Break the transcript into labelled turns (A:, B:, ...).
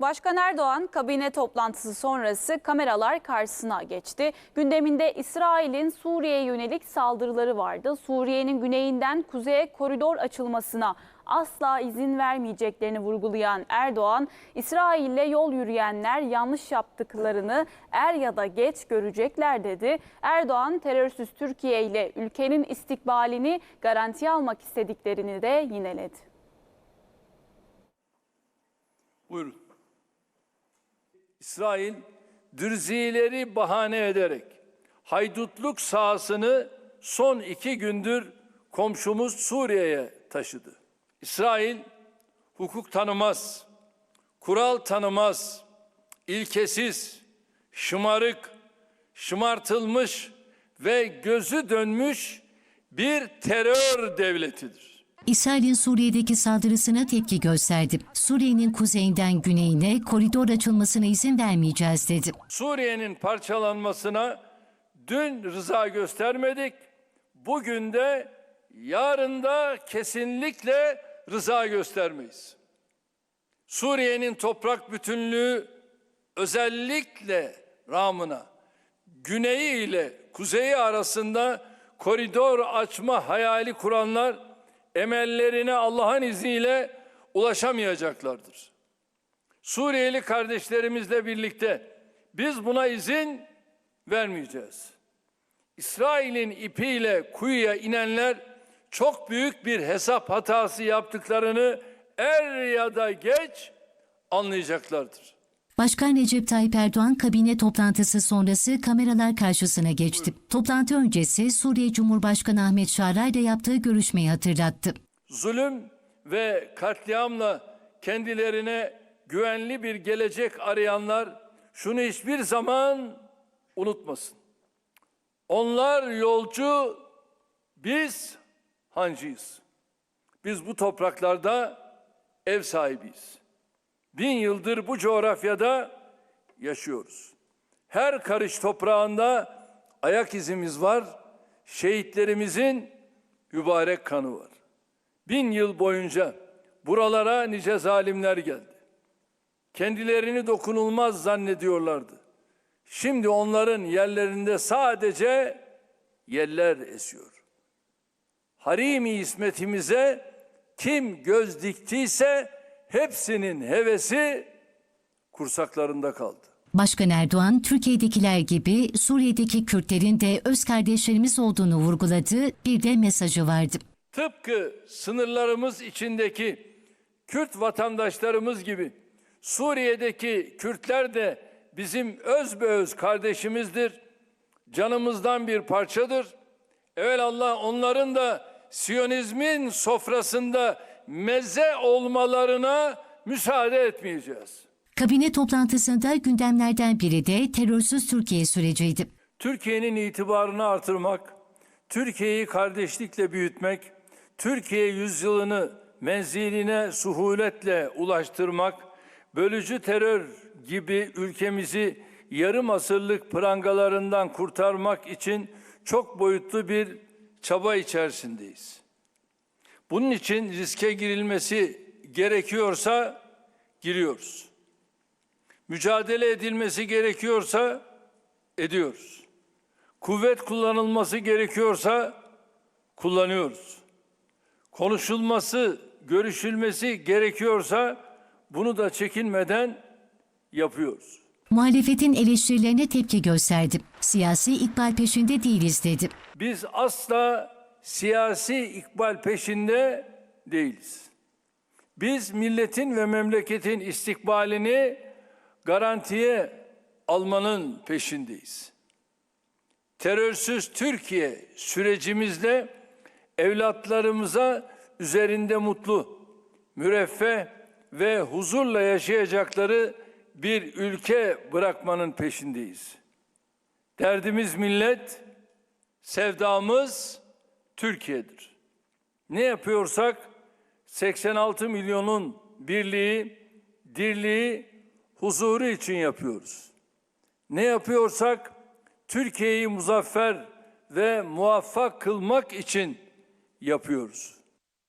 A: Başkan Erdoğan kabine toplantısı sonrası kameralar karşısına geçti. Gündeminde İsrail'in Suriye'ye yönelik saldırıları vardı. Suriye'nin güneyinden kuzeye koridor açılmasına asla izin vermeyeceklerini vurgulayan Erdoğan, İsrail'le yol yürüyenler yanlış yaptıklarını er ya da geç görecekler dedi. Erdoğan terörsüz Türkiye ile ülkenin istikbalini garantiye almak istediklerini de yineledi.
B: Buyurun. İsrail dürzileri bahane ederek haydutluk sahasını son iki gündür komşumuz Suriye'ye taşıdı. İsrail hukuk tanımaz, kural tanımaz, ilkesiz, şımarık, şımartılmış ve gözü dönmüş bir terör devletidir.
C: İsrail'in Suriye'deki saldırısına tepki gösterdi. Suriye'nin kuzeyinden güneyine koridor açılmasına izin vermeyeceğiz dedi.
B: Suriye'nin parçalanmasına dün rıza göstermedik. Bugün de yarın da kesinlikle rıza göstermeyiz. Suriye'nin toprak bütünlüğü özellikle Ramına güneyi ile kuzeyi arasında koridor açma hayali kuranlar emellerine Allah'ın izniyle ulaşamayacaklardır. Suriyeli kardeşlerimizle birlikte biz buna izin vermeyeceğiz. İsrail'in ipiyle kuyuya inenler çok büyük bir hesap hatası yaptıklarını er ya da geç anlayacaklardır.
C: Başkan Recep Tayyip Erdoğan kabine toplantısı sonrası kameralar karşısına geçti. Toplantı öncesi Suriye Cumhurbaşkanı Ahmet Şara ile yaptığı görüşmeyi hatırlattı.
B: Zulüm ve katliamla kendilerine güvenli bir gelecek arayanlar şunu hiçbir zaman unutmasın. Onlar yolcu, biz hancıyız. Biz bu topraklarda ev sahibiyiz. Bin yıldır bu coğrafyada yaşıyoruz. Her karış toprağında ayak izimiz var. Şehitlerimizin mübarek kanı var. Bin yıl boyunca buralara nice zalimler geldi. Kendilerini dokunulmaz zannediyorlardı. Şimdi onların yerlerinde sadece yeller esiyor. Harimi ismetimize kim göz diktiyse hepsinin hevesi kursaklarında kaldı.
C: Başkan Erdoğan, Türkiye'dekiler gibi Suriye'deki Kürtlerin de öz kardeşlerimiz olduğunu vurguladı, bir de mesajı vardı.
B: Tıpkı sınırlarımız içindeki Kürt vatandaşlarımız gibi Suriye'deki Kürtler de bizim özbeöz kardeşimizdir. Canımızdan bir parçadır. Evelallah onların da Siyonizmin sofrasında meze olmalarına müsaade etmeyeceğiz.
C: Kabine toplantısında gündemlerden biri de terörsüz Türkiye süreciydi.
B: Türkiye'nin itibarını artırmak, Türkiye'yi kardeşlikle büyütmek, Türkiye yüzyılını menziline suhuletle ulaştırmak, bölücü terör gibi ülkemizi yarım asırlık prangalarından kurtarmak için çok boyutlu bir çaba içerisindeyiz. Bunun için riske girilmesi gerekiyorsa giriyoruz. Mücadele edilmesi gerekiyorsa ediyoruz. Kuvvet kullanılması gerekiyorsa kullanıyoruz. Konuşulması, görüşülmesi gerekiyorsa bunu da çekinmeden yapıyoruz.
C: Muhalefetin eleştirilerine tepki gösterdi. Siyasi ikbal peşinde değiliz dedi.
B: Biz asla siyasi ikbal peşinde değiliz. Biz milletin ve memleketin istikbalini garantiye almanın peşindeyiz. Terörsüz Türkiye sürecimizde evlatlarımıza üzerinde mutlu, müreffeh ve huzurla yaşayacakları bir ülke bırakmanın peşindeyiz. Derdimiz millet, sevdamız Türkiye'dir. Ne yapıyorsak 86 milyonun birliği, dirliği, huzuru için yapıyoruz. Ne yapıyorsak Türkiye'yi muzaffer ve muvaffak kılmak için yapıyoruz.